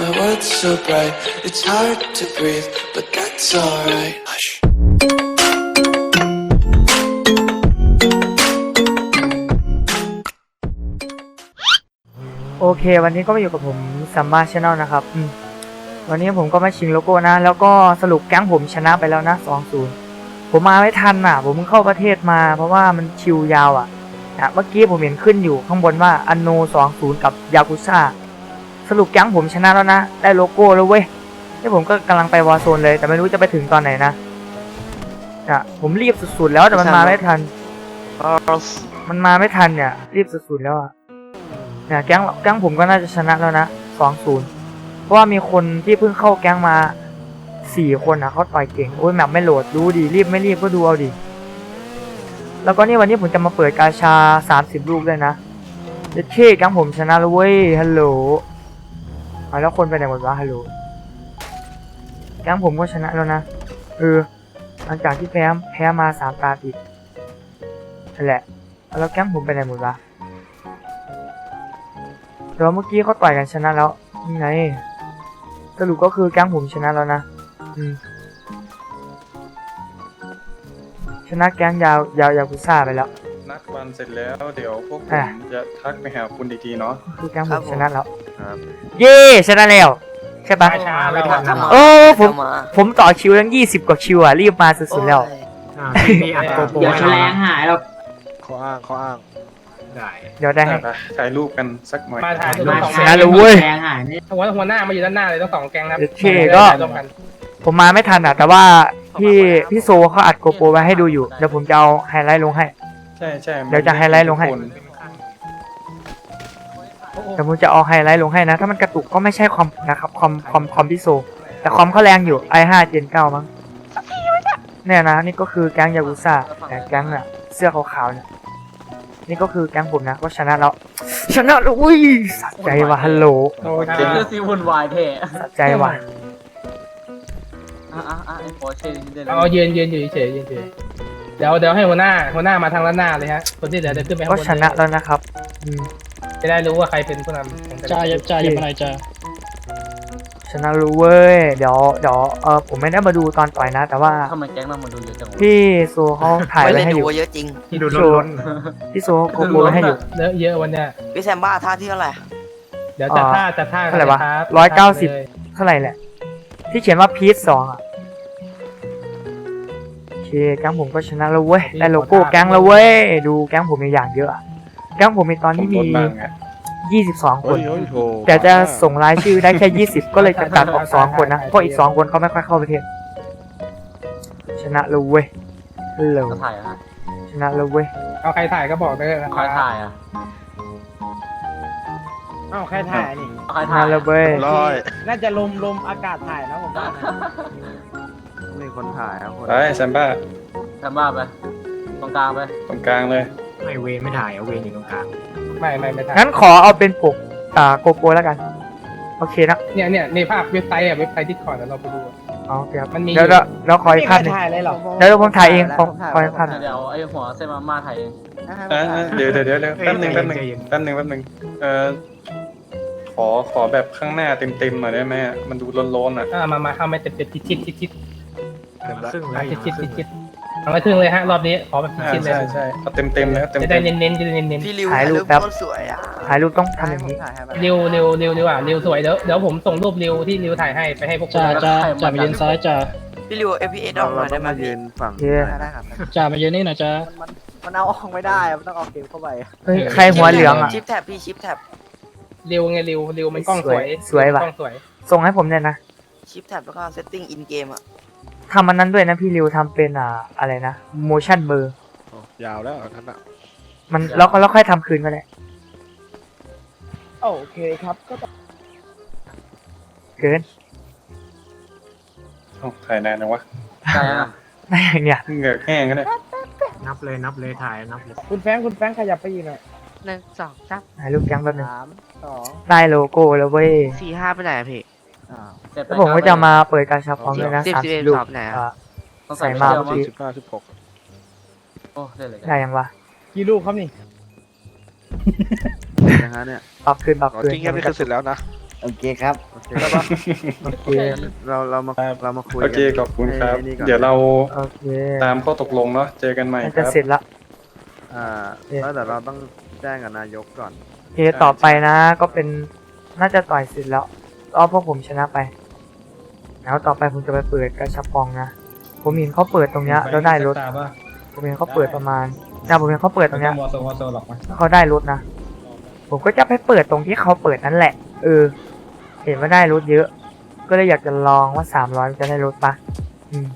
My world's so bright, it's hard to breathe, but that's alright. Hush. โอเค วันนี้ก็มาอยู่กับผมซัมมาชาแนลนะครับอืมวันนี้ผมก็มาชิงโลโก้นะ แล้วก็สรุปแก๊งผมชนะไปแล้วนะ 2-0 ผมมาไม่ทันอะ ผมเพิ่งเข้าประเทศมา เพราะว่ามันคิวยาวอะอะเมื่อกี้ผมเห็นขึ้นอยู่ข้างบนว่าอันโน 2-0 กับยากุซ่า สรุปแก๊งผมชนะแล้วนะ ได้โลโก้แล้วเว้ยนี่ผมก็กำลังไปวอร์โซนเลย แต่ไม่รู้จะไปถึงตอนไหนนะอะผมรีบสุดๆแล้วแต่มันมาไม่ทัน มันมาไม่ทันเนี่ย รีบสุดๆแล้วอะเนี่ยแก๊งแก๊งผมก็น่าจะชนะแล้วนะสองศูนย์เพราะว่ามีคนที่เพิ่งเข้าแก๊งมาสี่คนนะเขาต่อยเก่งโอ้ยแมปไม่โหลดดูดีรีบไม่รีบก็ดูเอาดิแล้วก็นี่วันนี้ผมจะมาเปิดกาชาสามสิบลูกด้วยนะเจะเช่แก๊งผมชนะแล้วเว้ยฮัลโหล เอาแล้วคนไปไหนหมดวะฮัลโหลแก๊งผมก็ชนะแล้วนะ เออ หลังจากที่แพ้แพ้มาสามตาติดนั่นแหละ แล้วแก๊งผมไปไหนหมดวะแต่ว่าเมื่อกี้เขาต่อยกันชนะแล้วยังไง สรุปก็คือแก๊งผมชนะแล้วนะ อืม ชนะแก๊งยาวยาวยากุซ่าไปแล้ว นัดวันเสร็จแล้ว เดี๋ยวพวกผอะ มจะทักไปหาคุณอีกทีเนาะคือแก๊งผครับมผม ชนะแล้วครับ เย้ชนะแล้วใช่ปะช้าไม่ทันทำมาโอ้ผมทำมาผมต่อคิวตั้งยี่สิบกว่าคิวอะรีบมาสุดๆแล้ว โอ้ยอ่าพี่มีอัดโกโปรเดี๋ยวแฉลงหายหรอกข้ออ้างข้ออ้าง ได้ เดี๋ยวได้ให้ ไปถ่ายรูปกันสักหน่อย มาถ่ายรูปมาสองชแก๊นะงเลยเว้ย แฉลงหายนี่หัวหัวหน้ามาอยู่ด้านหน้าเลยต้องสองแก๊งนะครับโอเคก็ ร่วมกันผมมาไม่ทันอะแต่ว่าพี่พี่โซเขาอัดโกโปรไว้ให้ดูอยู่เดี๋ยวผมจะเอาไฮไลท์ลงให้ ใช่ใช่เดี๋ยวจะไฮไลท์ลงให้คนเดี๋ยวผมจะเอาไฮไลท์ลงให้นะ ถ้ามันกระตุกก็ไม่ใช่คอมนะครับคอมคอมคอมพี่โซ แต่คอมเขาแรงอยู่ i5 Gen 9มั้งเนี่ยนะนี่ก็คือแก๊งยากุซ่าแต่แก๊งเนี่ยเสื้อขาวๆเนี่ยนี่ก็คือแก๊งผมนะก็ชนะแล้วชนะแล้วอุ้ยสะใจว่ะฮัลโหลโอเคเรื่องซีวุ่นวายเท่สะใจว่ะอะอะอะไอ้ปอร์เช่นี่ได้เลยเอายืนยืนอยู่เฉยๆยืนเฉยๆ เดี๋ยวเดี๋ยวให้หัวหน้าหัวหน้ามาทางด้านหน้าเลยฮะ คนที่เหลือเดี๋ยวขึ้นไปข้างก็บนชนะแล้วนะครับ อืมจะได้รู้ว่าใครเป็นผู้นำของแต่ละจ่าอย่าจ่าอย่ามาไหนจ่าชนะรู้เว้ย เดี๋ยวเดี๋ยวเออผมไม่ได้มาดูตอนต่อยนะ แต่ว่าทำไมแก๊งเรามาดูเยอะจังวะพี่โซเขาถ่ายไม่ไว้ได้ให้อดูยู่ ว่าเยอะจริงดูโชว์พี่โซเขาโกโปรไว้ให้อยู่ เยอะเยอะวันเนี้ยพี่แซมบ้าท่าที่เท่าไหร่ เดี๋ยวจัดท่าจัดท่าเท่าไหร่วะคบร้อยเก้าสิบลยเท่าไหร่แหละ ที่เขียนว่าพีซสองอะโอ เคแก๊งผมก็ชนะแล้วเว้ยได้โลโก้แก๊งแล้วเว้ยดูแก๊งผมมีอย่างเยอะอะแก๊งผมมีตอนสนี้มมีรสบ้างอะ22คโอ้นยโอ้ยโถแต่จะส่งรายชื่อได้แค่ 20 ก็เลยจะตัดออก 2 คนนะเพราะอีก 2 คนเขาไม่ค่อยเข้าประเทศ ชนะแล้วเว้ยฮัลโหลจะถ่ายอะชนะแล้วเว้ยเอาใครถ่ายก็บอกได้นะใครถ่ายอะอ้าวใครถ่ายนี่ใครชถ่านะยแล้วเว้ยร้อยน่าจะลมลมอากาศถ่ายนะผม ว่านี่คนถ่ายครับคนไปแซมบ้าทำบ้าไป ตรงกลางไป ตรงกลางเลย ไม่เวไม่ถ่ายเอาเวอยู่ตรงกลางไม่ไม่ไม่ถ่ายงั้นขอเอาเป็นปกอ่าโกโปรแล้วกัน โอเคนะเนี่ยเนี่ยในภาพเว็บไซต์อะเว็บไซต์ที่ขอร์ดเราไปดูอะเอาโอเคครับมันมี เดี๋ยวเดี๋ยวเดี๋ยวขออีกไม่ภาพหนึ่ง ถ่ายเลยเหรอเดี๋ยวผมถ่ายเองขอขออีกภาพหนึ่งเดี๋ยวไอ้หัวเส้นมาม่าถ่ายเองอะอะเดี๋ยวเดี๋ยวเดี๋ยวเดี๋ยวแป๊บหนึงแป๊บหนึงแป๊บหนึงแป๊บหนึงเอ่อขอขอแบบข้างหน้าเต็มๆหน่อยได้ไหมอะมันดูร้อนๆอะ อ่ามามาเข้าไม่เต็มเต็มชิดชิดชิดชิด เต็มแล้วอะชิดชิดชิดชิดเอาไม่ถึงเลยฮะรอบนี้ขอแบบชิดอ่าชิดเลย ใช่ใช่เอาเต็มๆแล้วเต็มจะๆได้เน้นเน้นๆจะได้เน้นเน้นพี่ริวถ่ายรูปโแป๊บคตรสวยอะถ่ายรูปต้องทำอย่างนี้เร็วเร็วเร็วดีกว่าเร็วสวยเดี๋ยวเดี๋ยวผมส่งรูปเร็วที่เร็วถ่ายให้ไปให้พวกคุณจ่านะจ่าจ่ามายืนซ้ายจ่าพี่ริว FPS ออกมาได้ไหมพี่ฝั่งโอเคได้ครับจ่ามายืนนี่หน่อยจ่ามันมันเอาออกไม่ได้อะมันต้องเอาเกมเข้าไปเฮ้ยใครหัวเหลืองอะ ชิปแท็บพี่ชิปแท็บเร็วไงเร็วเร็วมันกล้องสวยสวยว่ะ กล้องสวยส่งให้ผมเนี่ยนะชิปแท็บแล้วก็เซตติ้งอินเกมอะ ทำมันนั้นด้วยนะพี่ริวทำเป็นอ่าอะไรนะ motion blur โอ้ยาวแล้วท่านอะมันแล้วก็แล้วค่อยทำคืนก็ได้โอเคครับก็ต้องเกินโอ้ถ่ายนานนะวะใช่อะได้อย่างเนี้ยเหงือกแห้งก็ได้นับเลยนับเลยถ่ายนับเลยคุณแฟรงค์คุณแฟรงค์ขยับไปอีกหน่อยหนึ่งสองสามถ่ายรูปแก๊งแป๊บนึงสามสองได้โลโก้แล้วเว้ยสี่ห้าไปไหนอะพี่ อ้าวเสร็จไปแล้วผมก็จะมาเปิดการชาพร้อมด้วยนะสิบสามสิบสิเอ็บดรูปสอบไหนอะอ่าต้องใส่ใส่มามาเมื่อกี้ สิบห้าสิบหกโอ้ได้เลยได้ยังวะกี่ลูกครับนี่นะฮะเนี่ยปรับคืนปรับอ๋อคืนจริงแค่นี้คือเสร็จแล้วนะโอเคครับ โอเคแล้วปะโอเคเราเรามาเรามาคุยโอกันเคขอบคุณครับไอ้นี่ก่อนเดี๋ยวเราโอเคตามข้อตกลงเนาะเจอกันใหม่น่าคจะรับ เสร็จละ อ่าแล้วเดี๋ยวเราต้องแจ้งกับนายกก่อน โอเคต่อไปนะ ก็เป็นน่าจะต่อยเสร็จแล้ว เอาพวกผมชนะไป แล้วต่อไปผมจะไปเปิดกระชับปองนะ ผมเห็นเขาเปิดตรงเนี้ยแล้วได้รถ ตาป่ะผมเห็นเขาเปิดประมาณนะผมเห็นเขาเปิดตรงเนี้ยวอโซวอโซหรอกมั้ยแล้วเขาได้รถนะ ผมก็จะไปเปิดตรงที่เขาเปิดนั่นแหละ เออ เห็นว่าได้รถเยอะ ก็เลยอยากจะลองว่าสามร้อยจะได้รถปะอืม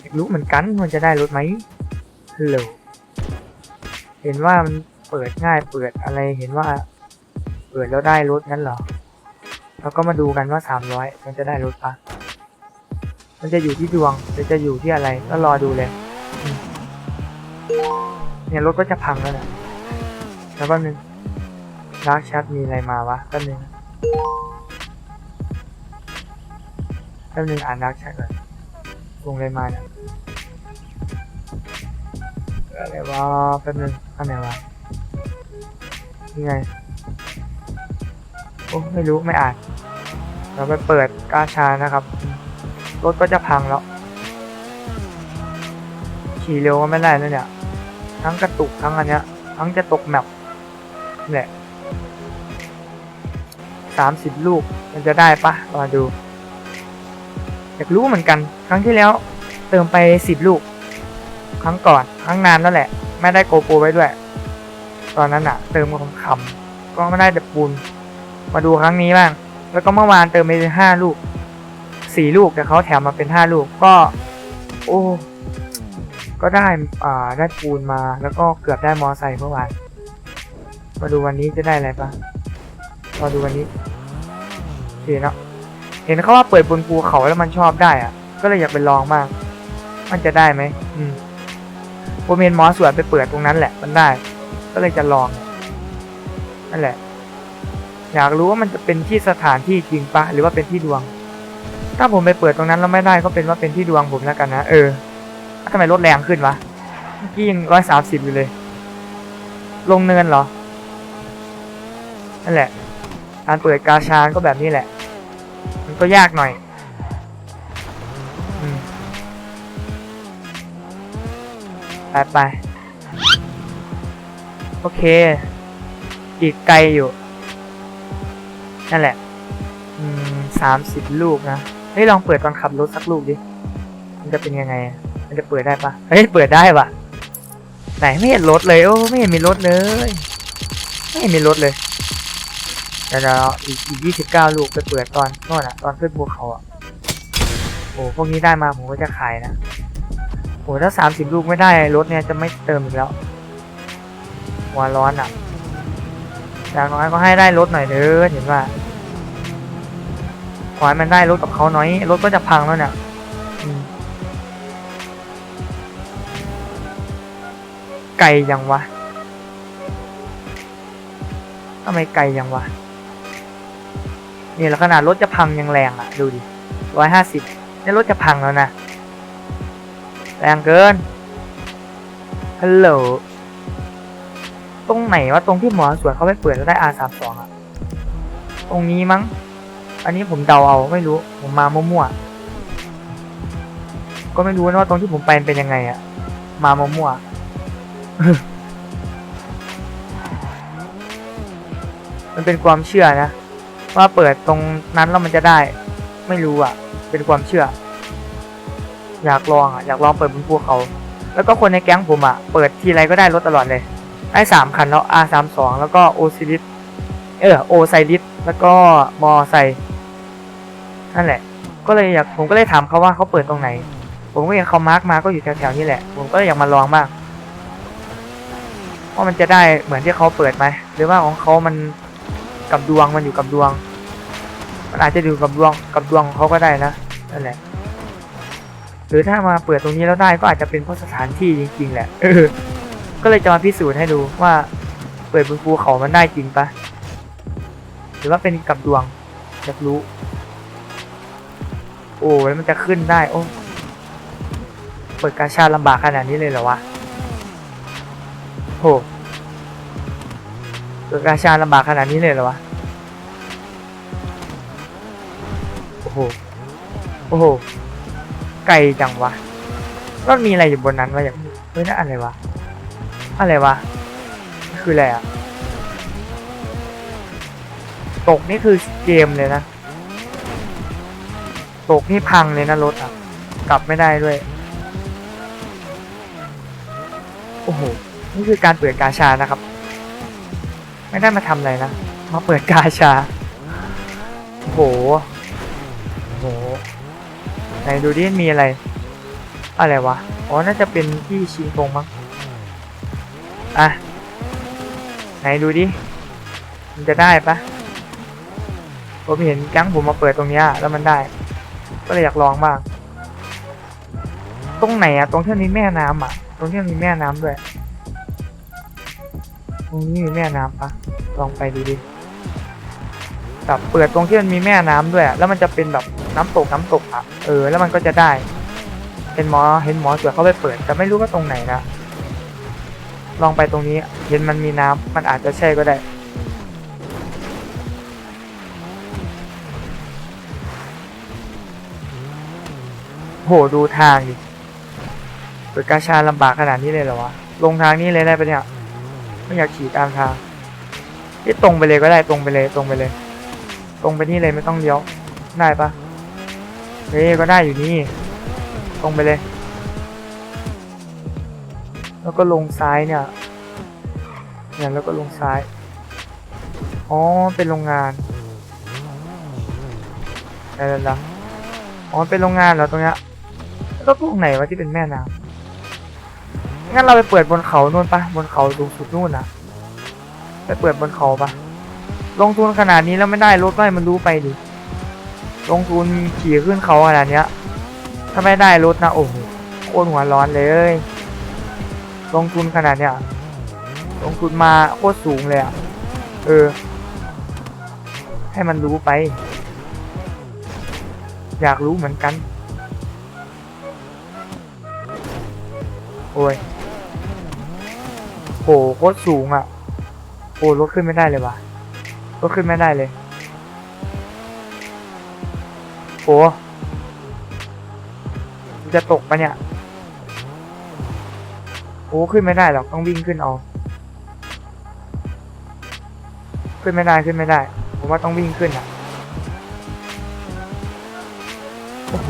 อยากรู้เหมือนกันมันจะได้รถไหมฮัลโหลเห็นว่ามันเปิดง่ายเปิดอะไร เห็นว่า เปิดแล้วได้รถงั้นเหรอ แล้วก็มาดูกันว่าสามร้อยมันจะได้รถปะมันจะอยู่ที่ดวงหรือจะอยู่ที่อะไร ก็รอดูเลย เนี่ยรถก็จะพังแล้วนะแล้วก็นึงดาร์กชัดมีอะไรมาวะแป๊บนึงแป๊บนึงอ่านดาร์กชัดก่อนวงอะไรมาเนี่ยอะไรวะแป๊บนึงอันไหนวะนี่ไง โอ้ไม่รู้ไม่อ่าน เราไปเปิดกาชานะครับ รถก็จะพังแล้ว ขี่เร็วก็ไม่ได้แล้วเนี่ย ทั้งกระตุกทั้งอันเนี้ย ทั้งจะตกแมปนี่แหละสามสิบลูกมันจะได้ปะรอดู อยากรู้เหมือนกัน ครั้งที่แล้วเติมไปสิบลูก ครั้งก่อน ครั้งนานแล้วแหละ ไม่ได้โกโปรไว้ด้วย ตอนนั้นอะเติมของคำๆก็ไม่ได้แต่ปูน มาดูครั้งนี้บ้าง แล้วก็เมื่อวานเติมไปห้าลูกสี่ลูกแต่เขาแถมมาเป็นห้าลูกก็ โอ้ก็ได้อ่าได้ปูนมาแล้วก็เกือบได้มอไซค์เมื่อวานมาดูวันนี้จะได้อะไรปะมาดูวันนี้โอเคเนาะเห็นเขาว่าเปิดบนภูเขาแล้วมันชอบได้อะก็เลยอยากไปลองมาก มันจะได้ไหมอืมผมเห็นหมอสวนไปเปิดตรงนั้นแหละ มันได้ ก็เลยจะลอง นั่นแหละ อยากรู้ว่ามันจะเป็นที่สถานที่จริงปะหรือว่าเป็นที่ดวง ถ้าผมไปเปิดตรงนั้นแล้วไม่ได้ก็เป็นว่าเป็นที่ดวงผมแล้วกันนะเออทำไมรถแรงขึ้นวะเมื่อกี้ยังร้อยสามสิบอยู่เลย ลงเนินเหรอนั่นแหละ การเปิดกาชานก็แบบนี้แหละ มันก็ยากหน่อยอไปไปโอเค อีกไกลอยู่ นั่นแหละ อืมสามสิบลูกนะ เฮ้ย ลองเปิดตอนขับรถสักลูกดิ มันจะเป็นยังไง มันจะเปิดได้ปะเฮ้ย เปิดได้ปะไหนไม่เห็นรถเลย โอ้ ไม่เห็นมีรถเลย ไม่เห็นมีรถเลยเดี๋ยวเราอีกอีกยี่สิบเก้าลูกไปเปิดตอนโน่นอะตอนขึ้นภูเขาอะโอ้พวกนี้ได้มาผมก็จะขายนะโอ้ถ้าสามสิบลูกไม่ได้รถเนี่ยจะไม่เติมอีกแล้วหัวร้อนอะอย่างน้อยก็ให้ได้รถหน่อยเด้อเห็นว่า ขอให้มันได้รถกับเขาหน่อย รถก็จะพังแล้วเนี่ยไกลยังวะทำไมไกลยังวะนี่แล้วขนาดรถจะพังยังแรงอะ ดูดิร้อยห้าสิบนี่รถจะพังแล้วนะ แรงเกิน ฮัลโหล ตรงไหนวะ ตรงที่หมอสวนเขาไปเปิดแล้วได้ R32 อะ ตรงนี้มั้ง อันนี้ผมเดาเอาไม่รู้ ผมมามั่วๆ ก็ไม่รู้นะว่าตรงที่ผมไปเป็นยังไงอะมามั่วๆ มันเป็นความเชื่อนะ ว่าเปิดตรงนั้นแล้วมันจะได้ ไม่รู้อะเป็นความเชื่อ อยากลองอะอยากลองเปิดบนภูเขา แล้วก็คนในแก๊งผมอะเปิดทีไรก็ได้รถตลอดเลย ได้สามคันแล้ว R สามสองแล้วก็โอซิลิสเออโอไซลิสแล้วก็มอไซ นั่นแหละ ก็เลยอยากผมก็เลยถามเขาว่าเขาเปิดตรงไหน ผมก็เห็นเขามาร์กมาก็อยู่แถวๆนี้แหละ ผมก็เลยอยากมาลองบ้างว่ามันจะได้เหมือนที่เขาเปิดไหมหรือว่าของเขามันกับดวงมันอยู่กับดวง มันอาจจะอยู่กับดวงกับดวงของเขาก็ได้นะนั่นแหละ หรือถ้ามาเปิดตรงนี้แล้วได้ก็อาจจะเป็นเพราะสถานที่จริง ๆ แหละเออก็เลยจะมาพิสูจน์ให้ดูว่า เปิดบนภูเขามันได้จริงปะหรือว่าเป็นกับดวงอยากรู้ โอ้แล้วมันจะขึ้นได้ โอ้ เปิดกาชาลำบากขนาดนี้เลยเหรอวะโหเปิดกาชาลำบากขนาดนี้เลยเหรอวะโหโอ้โห ไกลจังวะแล้วมีอะไรอยู่บนนั้นวะอย่างเฮ้ยนั่นอะไรวะ อะไรวะ คืออะไรอะตกนี่คือเกมเลยนะ ตกนี่พังเลยนะรถอะ กลับไม่ได้ด้วย โอ้โห นี่คือการเปิดกาชานะครับ ไม่ได้มาทำอะไรนะ มาเปิดกาชา โอ้โห โอ้โห ไหนดูดิมีอะไร อะไรวะ อ๋อ น่าจะเป็นที่ชิงตรงมั้ง อะ ไหนดูดิ มันจะได้ปะผมเห็นแก๊งผมมาเปิดตรงนี้แล้วมันได้ ก็เลยอยากลองบ้าง ตรงไหนอะตรงที่มีแม่น้ำอะตรงที่มีแม่น้ำด้วย ตรงนี้มีแม่น้ำปะลองไปดูดิแบบเปิดตรงที่มันมีแม่น้ำด้วยอะแล้วมันจะเป็นแบบน้ำตกน้ำตกอะเออ แล้วมันก็จะได้ เห็นหมอ เห็นหมอเสือเขาไปเปิด แต่ไม่รู้ว่าตรงไหนนะ ลองไปตรงนี้ เห็นมันมีน้ำมันอาจจะใช่ก็ได้ หดูทางดิเปิดกาชาลำบากขนาดนี้เลยเหรอวะ ลงทางนี้เลยได้ปะเนี่ย ไม่อยากขี่ตามทางที่ตรงไปเลยก็ได้ตรงไปเลยตรงไปเลย ตรงไปนี่เลยไม่ต้องเลี้ยว ได้ปะเฮ้ยก็ได้อยู่นี่ ตรงไปเลย แล้วก็ลงซ้ายเนี่ยเนี่ยแล้วก็ลงซ้าย อ๋อ เป็นโรงงานได้แล้วละอ๋อ เป็นโรงงานเหรอตรงเนี้ย แล้วพวกไหนวะที่เป็นแม่น้ำงั้นเราไปเปิดบนเขานู่นปะบนเขาสูงสุดนู่นนะไปเปิดบนเขาปะลงทุนขนาดนี้แล้วไม่ได้รถก็ให้มันรู้ไปดิลงทุนขี่ขึ้นเขาขนาดเนี้ย ถ้าไม่ได้รถนะโอ้โหโคตรหัวร้อนเลย ลงทุนขนาดเนี้ยลงทุนมาโคตรสูงเลยอะเออ ให้มันรู้ไป อยากรู้เหมือนกัน โอ้ยโหโคตรสูงอะโอ้รถขึ้นไม่ได้เลยว่ะรถขึ้นไม่ได้เลยโหจะตกปะเนี่ยโอ้ขึ้นไม่ได้หรอกต้องวิ่งขึ้นเอาขึ้นไม่ได้ขึ้นไม่ได้ ผมว่าต้องวิ่งขึ้นอะโอ้โห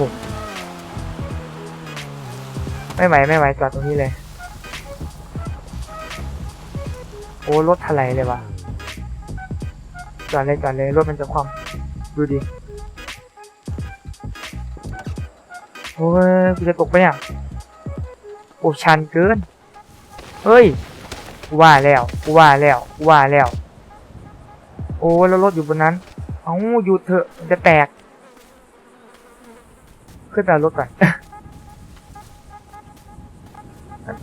ไม่ไหวไม่ไหวจอดตรงนี้เลย โอ้รถถลายเลยว่ะจอดเลยจอดเลยรถมันจะคว่ำดูดิโอ้ยกูจะตกไปเนี่ยโอ้ชันเกิน เฮ้ยกูว่าแล้วกูว่าแล้วกูว่าแล้ว โอ้แล้วรถอยู่บนนั้นเอาหยุดเถอะมันจะแตกขึ้นไปรถก่อน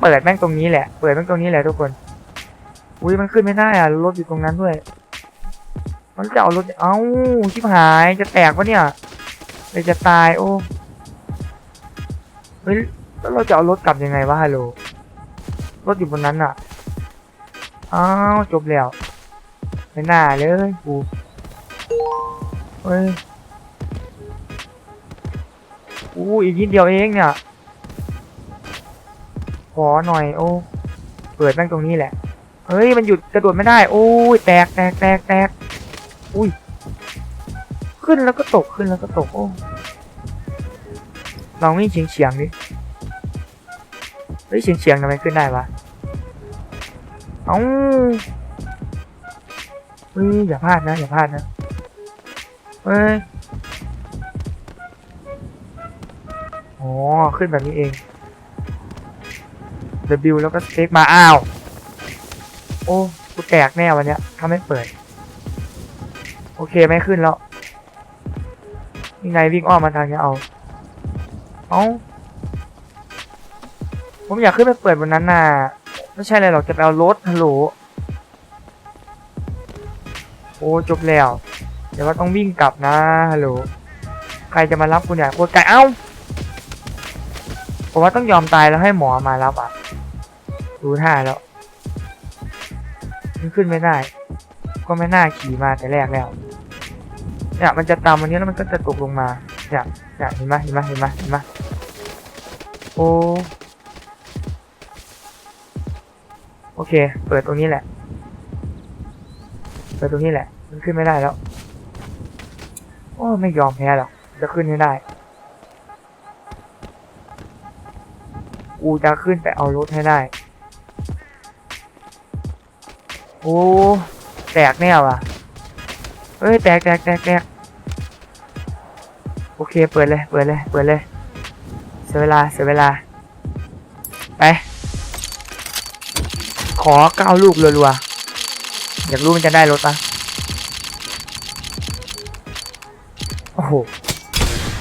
เปิดแม่งตรงนี้แหละ เปิดแม่งตรงนี้แหละทุกคน อุ้ยมันขึ้นไม่ได้อะรถอยู่ตรงนั้นด้วย มันจะเอารถ เอ้าชิบหายจะแตกปะเนี่ยเลยจะตายโอ้เฮ้ยแล้วเราจะเอารถกลับยังไงวะฮัลโหลรถอยู่บนนั้นอะอ้าวจบแล้วไม่น่าเลยกูเฮ้ยอู้อีกนิดเดียวเองเนี่ย อหน่อย โอ้ เปิดแม่งตรงนี้แหละ เฮ้ย มันหยุดกระโดดไม่ได้ โอ้ย แตกแตกแตกแตกอุ้ย ขึ้นแล้วก็ตก ขึ้นแล้วก็ตก โอ้ลองวิ่งเฉียงเฉียงๆดิ เฮ้ย เฉียงเฉียงๆทำไมขึ้นได้วะเอ้าเฮ้ย อย่าพลาดนะ อย่าพลาดนะ เฮ้ย อ๋อ ขึ้นแบบนี้เอง W แล้วก็เต็กมาอ้าว โอ้กูแตกแน่วันเนี้ยถ้าไม่เปิด โอเคไม่ขึ้นแล้วยังไงวิ่งอ้อมมาทางนี้เอา เอ้าผมอยากขึ้นไปเปิดบนนั้นน่ะไม่ใช่อะไรหรอกจะไปเอารถฮัลโหลโอ้จบแล้ว เดี๋ยวว่าต้องวิ่งกลับนะฮัลโหลใครจะมารับกูเนี่ยโคตรไกลเอ้าผมว่าต้องยอมตายแล้วให้หมอมารับอะ ดูท่าแล้วมันขึ้นไม่ได้ ก็ไม่น่าขี่มาแต่แรกแล้วเนี่ยมันจะตามวันนี้แล้วมันก็จะตกลงมาเนี่ยเนี่ยเห็นไหมเห็นไหมเห็นไหมเห็นไหมโอ้โอเค เปิดตรงนี้แหละ เปิดตรงนี้แหละ มันขึ้นไม่ได้แล้ว โอ้ไม่ยอมแพ้หรอก จะขึ้นให้ได้ กูจะขึ้นไปเอารถให้ได้ อ้แตกแน่ว่ะเฮ้ยแตกแตกแตกแตกโอเคเปิดเลยเปิดเลยเปิดเลยเสียเวลาเสียเวลาไปขอเก้าลูกรัวๆอยากรู้มันจะได้รถปะโอ้โห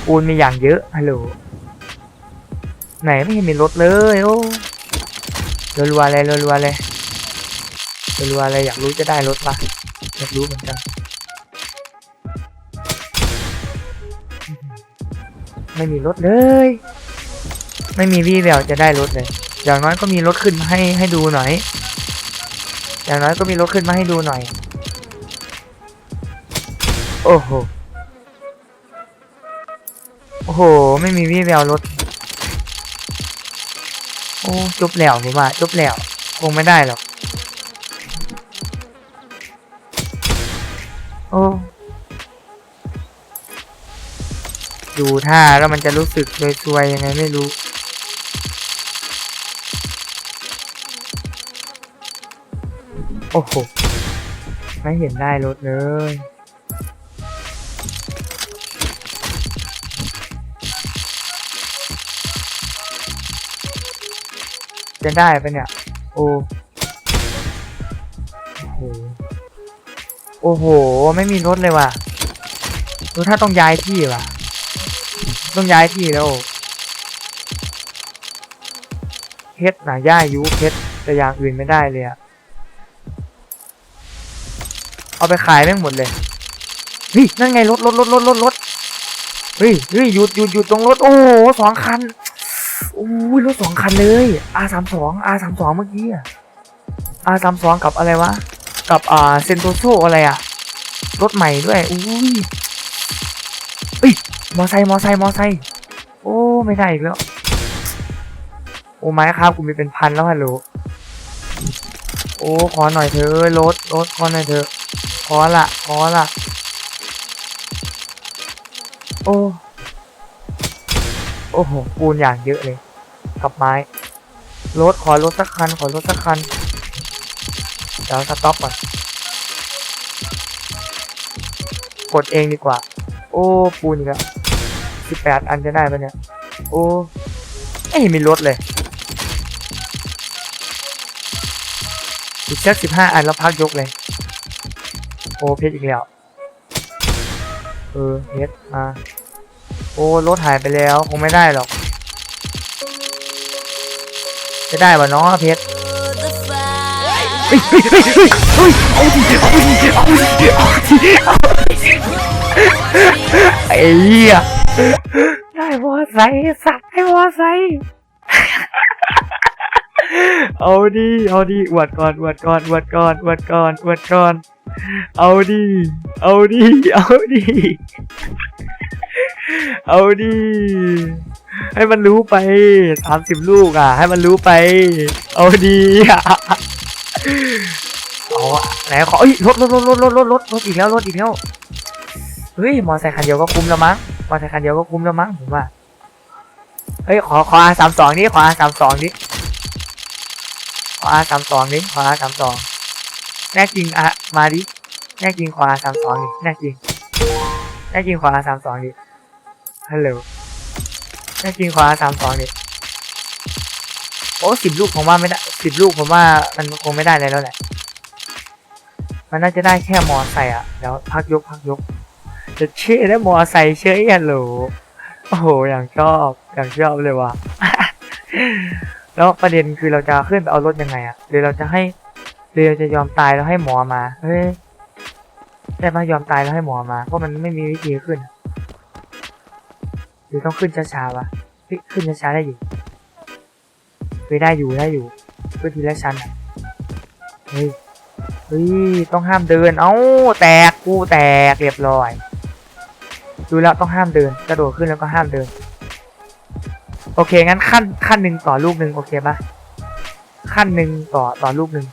ปูนมีอย่างเยอะฮัลโหลไหนไม่เห็นมีรถเลยโอ้รัวๆเลยรัวๆเลย รัวๆเลยอยากรู้จะได้รถปะอยากรู้เหมือนกัน ไม่มีรถเลย ไม่มีวี่แววจะได้รถเลย อย่างน้อยก็มีรถขึ้นมาให้ให้ดูหน่อย อย่างน้อยก็มีรถขึ้นมาให้ดูหน่อย โอ้โห โอ้โห ไม่มีวี่แววรถ โอ้จบแล้วผมว่าจบแล้ว คงไม่ได้หรอก ดูท่าแล้วมันจะรู้สึกซวยยังไงไม่รู้ โอ้โห ไม่เห็นได้รถเลยจะได้ปะเนี่ย โอ้โอ้โหโอ้โห ไม่มีรถเลยว่ะ ดูถ้าต้องย้ายที่ว่ะ ต้องย้ายที่แล้วเพชรหนาย่ายุเพชรแต่อย่างอื่นไม่ได้เลยอะเอาไปขายแม่งหมดเลยเฮ้ยนั่นไงรถรถรถรถรถรถเฮ้ยเฮ้ยหยุดหยุดหยุดตรงรถ โอ้โหสองคันโอ้ยรถสองคันเลย R สามสอง R สามสองเมื่อกี้อะ R สามสองกับอะไรวะ กับอ่าเซนโตโซอะไรอะรถใหม่ด้วยอุ้ย มอไซค์มอไซค์มอไซค์โอ้ไม่ได้อีกแล้ว โอ้ไม้ครับกูมีเป็นพันแล้วฮัลโหลโอ้ขอหน่อยเถอะรถรถขอหน่อยเถอะขอละขอละโอ้โอ้โหปูนอย่างเยอะเลยกับไม้รถขอรถสักคันขอรถสักคันเดี๋ยวสต็อปก่อนกดเองดีกว่า โอ้ปูนอีกแล้ว สิบแปดอันจะได้ปะเนี่ย โอ้ไม่เห็นมีรถเลย อีกสักสิบห้าอันแล้วพักยกเลย โอ้เพชรอีกแล้ว เออเพชรมา โอ้รถหายไปแล้ว คงไม่ได้หรอก จะได้ป่ะเนาะเพชรเฮ้ยเฮ้ยเฮ้ยเฮ้ยเฮ้ยเอาดิเอาดิเอาดิเอาดิไอ้เหี้ย ได้มอไซค์สัตว์ให้มอไซค์เอาดีเอาดีอวดก่อนอวดก่อนอวดก่อนอวดก่อนอวดก่อน เอาดีเอาดีเอาดีเอาดีให้มันรู้ไปสามสิบลูกอะ ให้มันรู้ไป เอาดีเอาไหนขอเอ้ยรถรถรถรถรถรถรถอีกแล้วรถอีกแล้วเฮ้ยมอเตอร์ไซค์คันเดียวก็คุ้มแล้วมั้ง มอไซค์คันเดียวก็คุ้มแล้วมั้งผมว่า เฮ้ยขอขออาสามสองนี่ขออาสามสองนี่ขออาสามสองดิขออาสามสองแน่จริงอะมาดิแน่จริงขออาสามสองดิแน่จริงแน่จริงขออาสามสองดิฮัลโหลแน่จริงขออาสามสองดิโอ้สิบลูกผมว่าไม่ได้สิบลูกผมว่ามันคงไม่ได้เลยแล้วแหละ มันน่าจะได้แค่มอไซค์อะเดี๋ยวพักยกพักยก จะเชื่อได้มอไซค์เชื่อฮัลโหลโอ้โหอย่างชอบอย่างชอบเลยว่ะแล้วประเด็นคือเราจะขึ้นไปเอารถยังไงอะหรือเราจะให้หรือเราจะยอมตายแล้วให้หมอมาเฮ้ยได้มายอมตายแล้วให้หมอมาเพราะมันไม่มีวิธีขึ้นหรือต้องขึ้นช้าๆวะขึ้นช้าๆได้อยู่เฮ้ยได้อยู่ได้อยู่ขึ้นทีละชั้นเฮ้ยเฮ้ยต้องห้ามเดิน เอ้าแตกกูแตกเรียบร้อย ดูแล้วต้องห้ามเดินกระโดดขึ้นแล้วก็ห้ามเดิน โอเคงั้นขั้นขั้นหนึ่งต่อลูกหนึ่งโอเคปะขั้นหนึ่งต่อต่อลูกหนึ่ง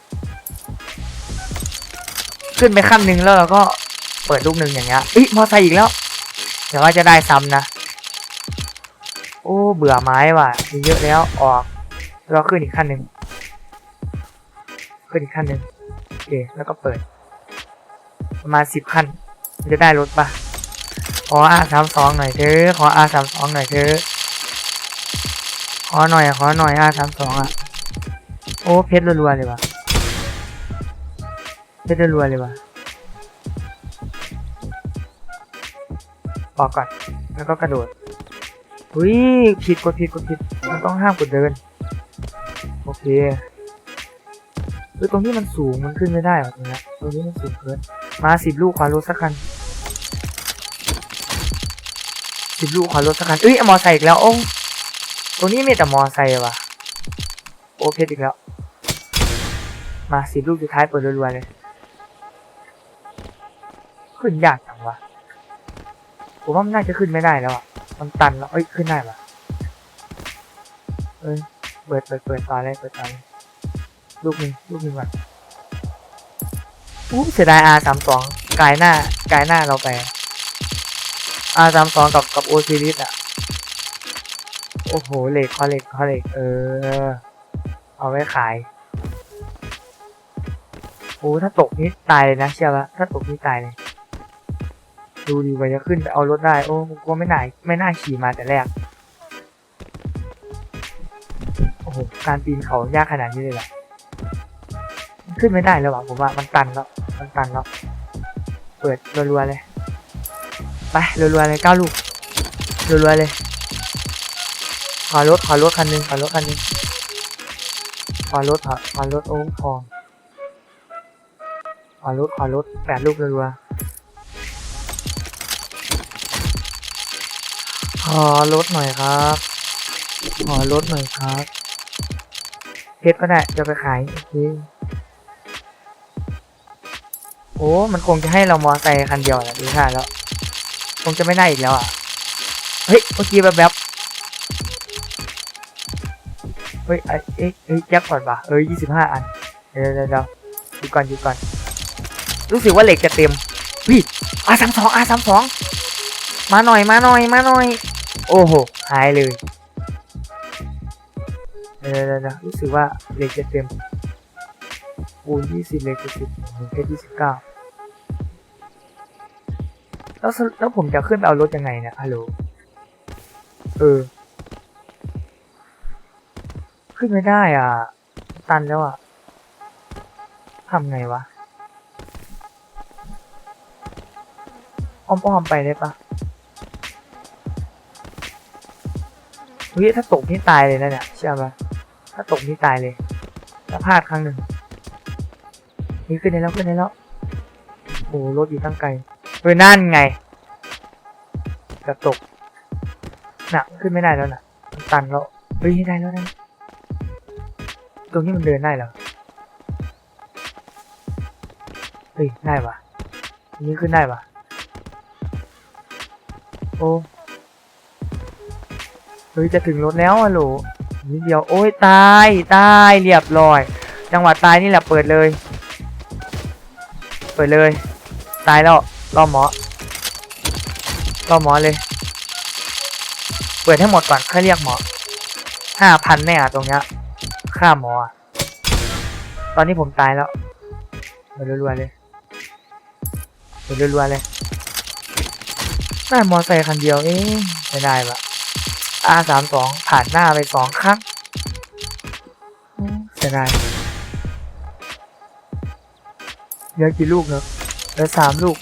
ขึ้นไปขั้นหนึ่งแล้วเราก็เปิดลูกหนึ่งอย่างเงี้ยอีมอไซค์อีกแล้วเดี๋ยวว่าจะได้ซ้ำนะ โอ้เบื่อไม้ว่ะมีเยอะแล้วออกแล้วขึ้นอีกขั้นหนึ่งขึ้นอีกขั้นหนึ่งโอเคแล้วก็เปิด ประมาณสิบขั้นมันจะได้รถปะ ขอ R สามสองหน่อยเถอะขอ R สามสองหน่อยเถอะขอหน่อยขอหน่อย R สามสองอะโอ้เพชรรัวๆเลยว่ะเพชรรัวๆเลยว่ะออกก่อนแล้วก็กระโดดอุ้ยผิดกดผิดกดผิดมันต้องห้ามกดเดิน โอเคคือตรงที่มันสูงมันขึ้นไม่ได้หรอตรงนี้ตรงนี้มันสูงเกินมาสิบลูกขวารถสักคัน สิบลูกขวารถสักคันเอ้ยมอไซค์อีกแล้วโอ้ตรงนี้มีแต่มอไซค์ว่ะโอเพชรอีกแล้ว มาสิบลูกสุดท้ายเปิดรัวๆเลยขึ้นยากจังวะผมว่ามันน่าจะขึ้นไม่ได้แล้วอะมันตันแล้วเอ้ยขึ้นได้ปะเอ้ยเปิดเปิดเปิดตาเลยเปิดตาเลยลูกหนึ่งลูกหนึ่งก่อนอู้เสียดาย R สามสองกายหน้ากายหน้าเราไป R สามสองกับกับโอซิลิสอะ โอ้โหเหล็กคอเหล็กคอเหล็กเออ เอาไว้ขายโอ้ถ้าตกนี้ตายเลยนะเชื่อปะถ้าตกนี้ตายเลย ดูดีกว่าจะขึ้นไปเอารถได้ โอ้ก็ไม่น่าไม่น่าขี่มาแต่แรก โอ้โห การปีนเขายากขนาดนี้เลยเหรอขึ้นไม่ได้แล้วว่ะผมว่ามันตันแล้ว มันตันแล้ว เปิดรัวๆเลย ไปรัวๆเลยเก้าลูกรัวๆเลย ขอรถขอรถคันหนึงขอรถคันหนึงขอรถขอขอรถโอ้ทองขอรถขอรถแปดลูกรัวๆขอรถหน่อยครับ ขอรถหน่อยครับเพชรก็ได้จะไปขายโอเคโอ้ มันคงจะให้เรามอไซค์คันเดียวแหละดูท่าแล้ว คงจะไม่ได้อีกแล้วอะ เฮ้ย เมื่อกี้แบบแบบเฮ้ยไอ้เฮ้ยแจ็คพอตป่ะเอ้ยยี่สิบห้าอันเดี๋ยวเดี๋ยวเดี๋ยวดูก่อนดูก่อน รู้สึกว่าเหล็กจะเต็มวิอาสามสองอาสามสอง มาหน่อย มาหน่อย มาหน่อย โอ้โห หายเลย เดี๋ยวเดี๋ยวเดี๋ยวรู้สึกว่าเหล็กจะเต็มปูนยี่สิบเหล็กจะสิบเพชรยี่สิบเก้า แล้วแล้วผมจะขึ้นไปเอารถยังไงเนี่ยฮัลโหลเออ ขึ้นไม่ได้อะ ตันแล้วอะทำไงวะอ้อมๆไปได้ปะเฮ้ยถ้าตกนี่ตายเลยนะเนี่ยเชื่อปะถ้าตกนี่ตายเลยถ้าพลาดครั้งหนึ่งนี่ขึ้นได้แล้วขึ้นได้แล้วโอ้รถอยู่ตั้งไกล เฮ้ยนั่นไงกับตกน่ะขึ้นไม่ได้แล้วน่ะตันแล้วเฮ้ยได้แล้วนะตรงนี้มันเดินได้เหรอเฮ้ยได้ปะนี้ขึ้นได้ปะโอ้เฮ้ยจะถึงรถแล้วอะหลนิดเดียวโอ้ยตายตายเรียบร้อย จังหวะตายนี่แหละเปิดเลย เปิดเลย ตายแล้ว รอหมอรอหมอเลย เปิดให้หมดก่อนค่อยเรียกหมอห้าพันแน่ะตรงเนี้ยค่าหมอ ตอนนี้ผมตายแล้วเปิดรัวๆเลยเปิดรัวๆเลยได้มอไซค์คันเดียวเองไม่ได้ปะ R สามสองผ่านหน้าไปสองครั้งอืมเสียดายเหลือกี่ลูกเนอะเหลือสามลูก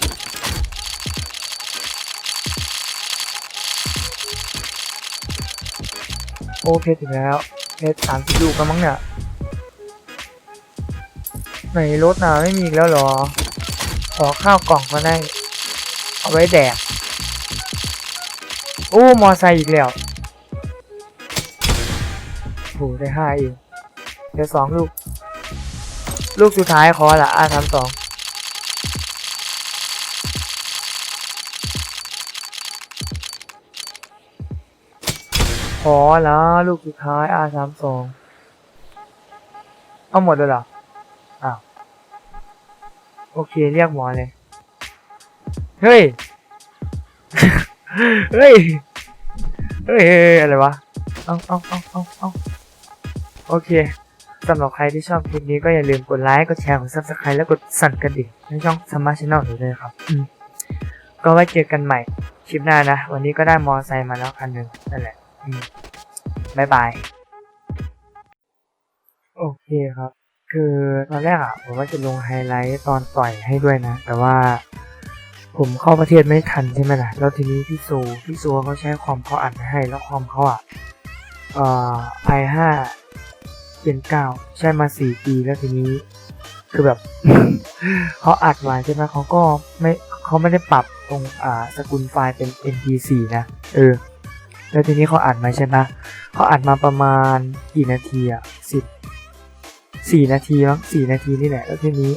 โอเพชรถึงแล้วเพชรสามสิบลูกแล้วมั้งเนี่ยไหนรถน่ะไม่มีอีกแล้วหรอ ขอข้าวกล่องมาได้ เอาไว้แดก โอ้ มอไซค์อีกแล้วโหได้ห้าเองเดี๋ยวสองลูก ลูกสุดท้ายขอละอาทำสอง ขอแล้วลูกสุดท้าย R สามสองเอาหมดเลยเหรอ อ้าว โอเค เรียกหมอเลย เฮ้ย เฮ้ย เฮ้ย อะไรวะ เอาเอาเอาเอาเอาโอเคสำหรับใครที่ชอบคลิปนี้ก็อย่าลืมกดไลค์ กดแชร์ กด subscribe แล้วกดสั่นกระดิ่งในช่องสมาร์ทช n แนลด้วยนะครับ ก็ไว้เจอกันใหม่คลิปหน้านะ วันนี้ก็ได้มอไซค์มาแล้วคันหนึ่งนั่นแหละ บายบาย โอเคครับ คือตอนแรกอะผมว่าจะลงไฮไลท์ตอนต่อยให้ด้วยนะ แต่ว่าผมเข้าประเทศไม่ทันใช่ไหมล่ะ แล้วทีนี้พี่โซพี่โซเขาใช้คอมเขาอัดให้ แล้วคอมเขาอะ เอ่อ i5 เป็นเก้าใช้มาสี่ปีแล้วทีนี้ คือแบบเขาอัดมาใช่ไหมเขาก็ไม่เขาไม่ได้ปรับตรงอ่าสกุลไฟล์เป็น mp4 นะ เออ แล้วทีนี้เขาอัดมาใช่ไหมเขาอัดมาประมาณกี่นาทีอะสิบสี่นาทีมั้งสี่นาทีนี่แหละแล้วทีนี้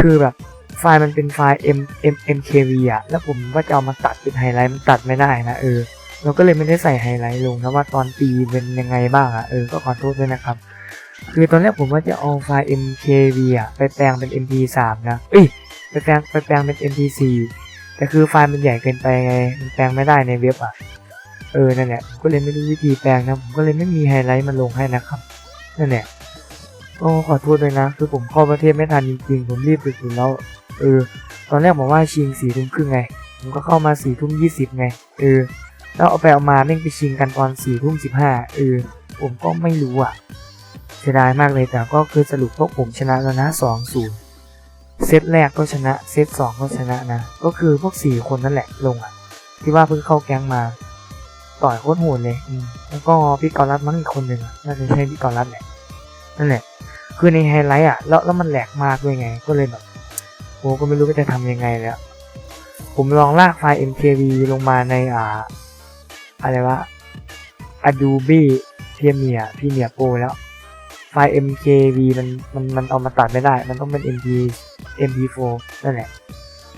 คือแบบไฟล์มันเป็นไฟล์ m m mkv อะแล้วผมว่าจะเอามาตัดเป็นไฮไลท์มันตัดไม่ได้นะเออเราก็เลยไม่ได้ใส่ไฮไลท์ลงนะว่าตอนตีเป็นยังไงบ้างอะเออก็ขอโทษด้วยนะครับ คือตอนแรกผมว่าจะเอาไฟล์ mkv อะไปแปลงเป็น mp3 นะเอ้ยไปแปลงไปแปลงเป็น mp4 แต่คือไฟล์มันใหญ่เกินไปไงมันแปลงไม่ได้ในเว็บอะ เออนั่นแหละผมก็เลยไม่รู้วิธีแปลงนะผมก็เลยไม่มีไฮไลท์มาลงให้นะครับนั่นแหละก็ขอโทษด้วยนะ คือผมเข้าประเทศไม่ทันจริงๆ ผมรีบไปถึงแล้ว เออ ตอนแรกบอกว่าชิงสี่ทุ่มครึ่งไง ผมก็เข้ามาสี่ทุ่มยี่สิบไง เออ แล้วเอาไปเอามาแม่งไปชิงกันตอนสี่ทุ่มสิบห้าเออ ผมก็ไม่รู้อะ เสียดายมากเลยแต่ก็คือสรุปพวกผมชนะแล้วนะสองศูนย์เซตแรกก็ชนะ เซตสองก็ชนะนะ ก็คือพวกสี่คนนั่นแหละลงอะ ที่ว่าเพิ่งเข้าแก๊งมา ต่อยโคตรโหดเลยอืมแล้วก็พี่กอลัดมั้งอีกคนหนึ่งอะน่าจะใช่พี่กอลัดแหละนั่นแหละ คือในไฮไลท์อะ แล้วแล้วมันแหลกมากด้วยไง ก็เลยแบบโอ้ก็ไม่รู้ว่าจะทำยังไงแล้ว ผมลองลากไฟล์ MKV ลงมาในอ่า อะไรวะ Adobe Premiere Premiere Pro แล้ว ไฟล์ MKV มันมันมันเอามาตัดไม่ได้ มันต้องเป็น MP MP4 นั่นแหละ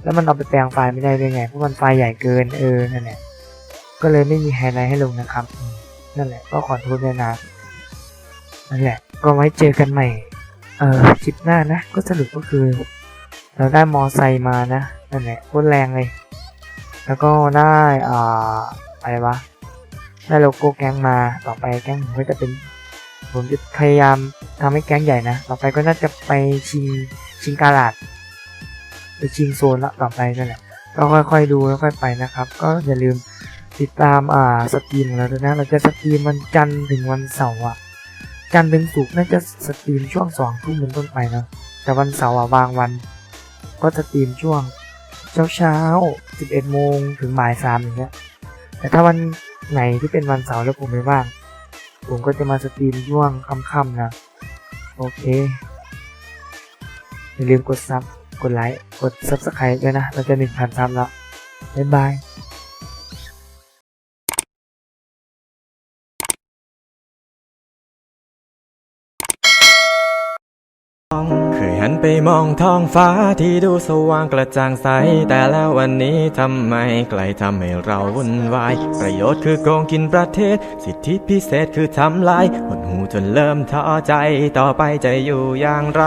แล้วมันเอาไปแปลงไฟล์ไม่ได้ด้วยไง เพราะมันไฟล์ใหญ่เกิน เออ นั่นแหละ ก็เลยไม่มีไฮไลท์ให้ลงนะครับ นั่นแหละก็ขอโทษด้วยนะนั่นแหละ ก็ไว้เจอกันใหม่ เออคลิปหน้านะ ก็สรุปก็คือ เราได้มอไซค์มานะ นั่นแหละโคตรแรงเลย แล้วก็ได้อ่าอะไรวะ ได้โลโก้แก๊งมา ต่อไปแก๊งผมก็จะเป็น ผมจะพยายามทำให้แก๊งใหญ่นะ ต่อไปก็น่าจะไปชิงชิงกาลาดไปชิงโซนละต่อไปนั่นแหละ ก็ค่อยๆดูค่อยๆไปนะครับ ก็อย่าลืม ติดตามอ่าสตรีมของเราด้วยนะเราจะสตรีมวันจันทร์ถึงวันเสาร์อะจันทร์ถึงศุกร์น่าจะสตรีมช่วงสองทุ่มเป็นต้นไปนะแต่วันเสาร์อะบางวัน ก็สตรีมช่วงเช้าเช้าสิบเอ็ดโมงถึงบ่ายสามอย่างเงี้ยแต่ถ้าวันไหนที่เป็นวันเสาร์แล้วผมไม่ว่างผมก็จะมาสตรีมช่วงค่ำๆนะโอเคอย่าลืมกดซับกดไลค์กด subscribe ด้วยนะเราจะหนึ่งพันซับแล้วบ๊ายบาย เคยหันไปมองท้องฟ้าที่ดูสว่างกระจ่างใส แต่แล้ววันนี้ทำไมไกลทำให้เราวุ่นวาย ประโยชน์คือโกงกินประเทศ สิทธิพิเศษคือทำลายหดหูจนเริ่มท้อใจ ต่อไปจะอยู่อย่างไร